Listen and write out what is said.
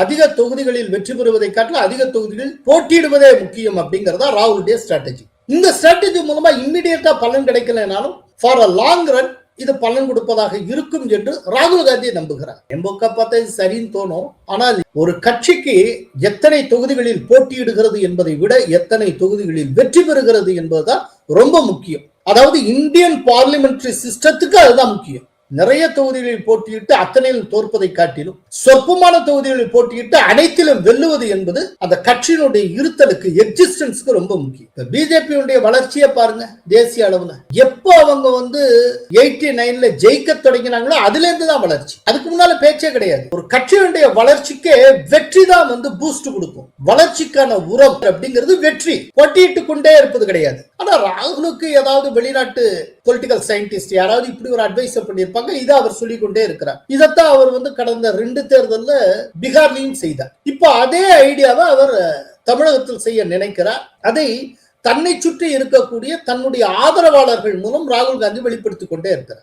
அதிக தொகுதிகளில் வெற்றி பெறுவதை காட்டிலும் அதிக தொகுதிகளில் போட்டியிடுவதே முக்கியம் அப்படிங்கறதா ராகுலுடைய ஸ்ட்ராட்டஜி இந்த ஸ்ட்ராட்டஜி மூலமா இம்மிடியட்டா பலன் கிடைக்கலனாலும் ஃபார் அ லாங் ரன் இது பலன் கொடுப்பதாக இருக்கும் என்று ராகுல் காந்தி நம்புகிறார். எம்பொக்க பார்த்தா இது சரின்னு தோணும். ஆனால் ஒரு கட்சிக்கு எத்தனை தொகுதிகளில் போட்டியிடுகிறது என்பதை விட எத்தனை தொகுதிகளில் வெற்றி பெறுகிறது என்பதுதான் ரொம்ப முக்கியம். அதாவது இந்தியன் பார்லிமெண்ட்ரி சிஸ்டத்துக்கு அதுதான் முக்கியம். நிறைய தொகுதிகளில் போட்டியிட்டு அத்தனையிலும் தோற்பதை காட்டிலும் சொற்பமான தொகுதிகளில் போட்டியிட்டு அனைத்திலும் வெல்லுவது என்பது அந்த கட்சியினுடைய இருத்தலுக்கு எக்ஸிஸ்டன்ஸ்க்கு ரொம்ப முக்கியம். பிஜேபியுடைய வளர்ச்சியை பாருங்க தேசிய அளவுல. எப்போ அவங்க வந்து எயிட்டி நைன்ல ஜெயிக்க தொடங்கினாங்களோ அதுல இருந்து தான் வளர்ச்சி. அதுக்கு முன்னால பேச்சே கிடையாது. ஒரு கட்சியினுடைய வளர்ச்சிக்கே வெற்றி தான் வந்து பூஸ்ட் கொடுக்கும். வளர்ச்சிக்கான உரம் அப்படிங்கிறது வெற்றி. போட்டியிட்டு கொண்டே இருப்பது கிடையாது. ஆனா ராகுலுக்கு ஏதாவது வெளிநாட்டு பொலிட்டிக்கல் சயின்டிஸ்ட் யாராவது இப்படி ஒரு அட்வைஸ் பண்ணியிருப்பாங்க இதை அவர் சொல்லிக்கொண்டே இருக்கிறார். இதைத்தான் அவர் வந்து கடந்த ரெண்டு தேர்தல்ல பீகார்லையும் செய்தார். இப்போ அதே ஐடியாவை அவர் தமிழகத்தில் செய்ய நினைக்கிறார். அதை தன்னை சுற்றி இருக்கக்கூடிய தன்னுடைய ஆதரவாளர்கள் மூலம் ராகுல் காந்தி வெளிப்படுத்திக் கொண்டே இருக்கிறார்.